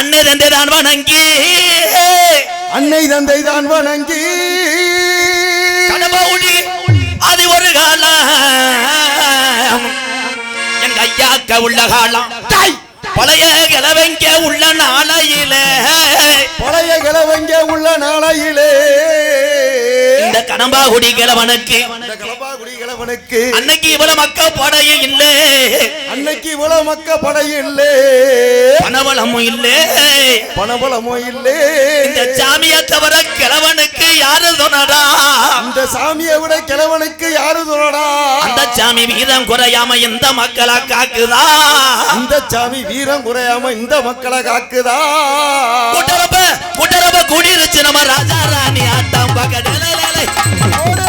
அன்னை தந்தை தான் வணங்கி. அன்னை தந்தை தான் வணங்கி கடவுளி அது ஒரு காலம். எங்க ஐயாக்க உள்ள காலம். தாய் பழைய கிழவங்க உள்ள நாளையிலே. பழைய கிழவங்க உள்ள நாளையிலே. இந்த கடம்பா குடி கிழவனுக்கு அவனுக்கு அன்னைக்கு இவ்வளவு மக்க படையே இல்ல. அன்னைக்கு இவ்வளவு மக்க படையே இல்ல. பணபலமும் இல்ல. பணபலமும் இல்ல. இந்த சாமிய தவிர கிழவனுக்கு யாரு துணடா இந்த சாமியை விட கிழவனுக்கு யாரு துணடா அந்த சாமி வீரம் குறையாம இந்த மக்களை காக்குதா? இந்த சாமி வீரம் குறையாம இந்த மக்களை காக்குதா? குட்டரப்ப குட்டரப்ப குடிருச்சு நம்ம ராஜா ராணி ஆட்டம் பக்கத்துல ஓடு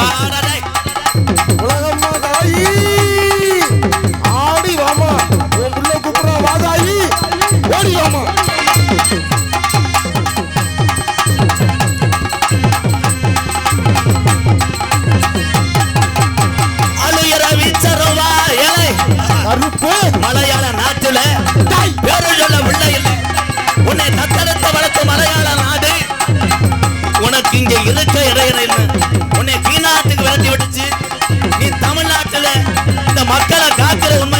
பாரத மக்களை காக்கிற உண்மை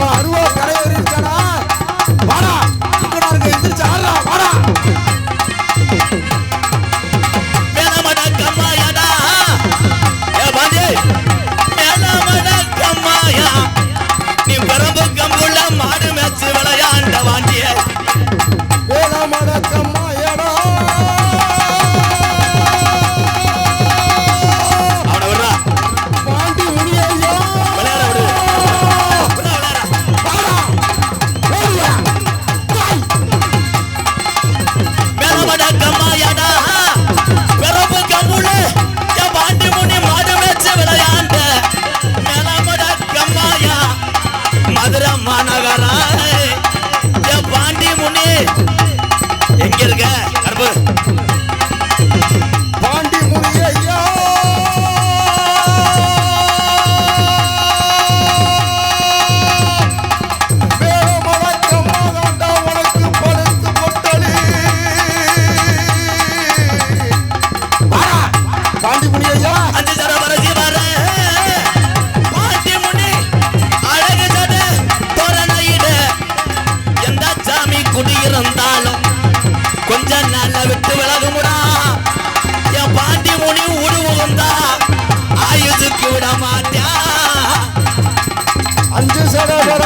அருவா. இருக்க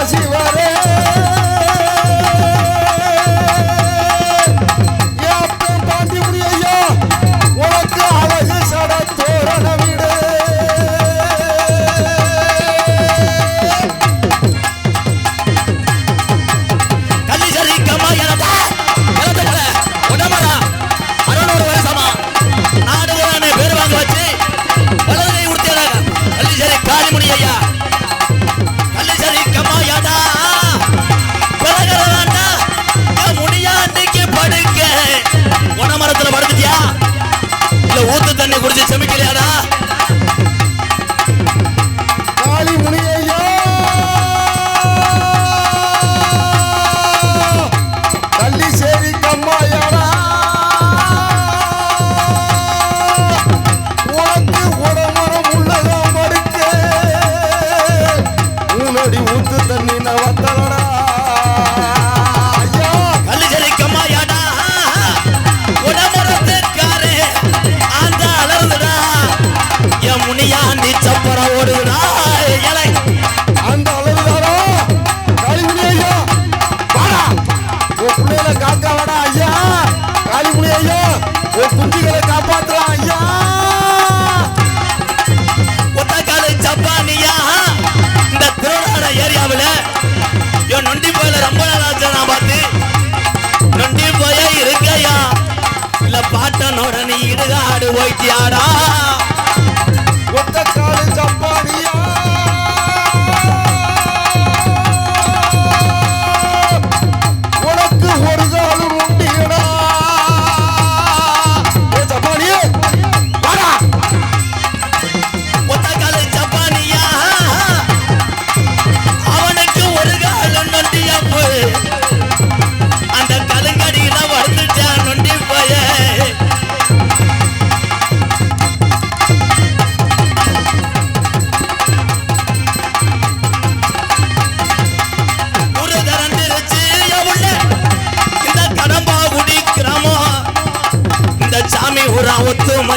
Brasil, valeu! என்ன குறிச்சு சமைக்கலையாடா யமுனையாண்டி சப்பரம் ஓடுதுடா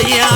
ஐயா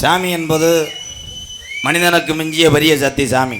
சாமி என்பது மனிதனுக்கு மிஞ்சிய பெரிய சக்தி சாமி.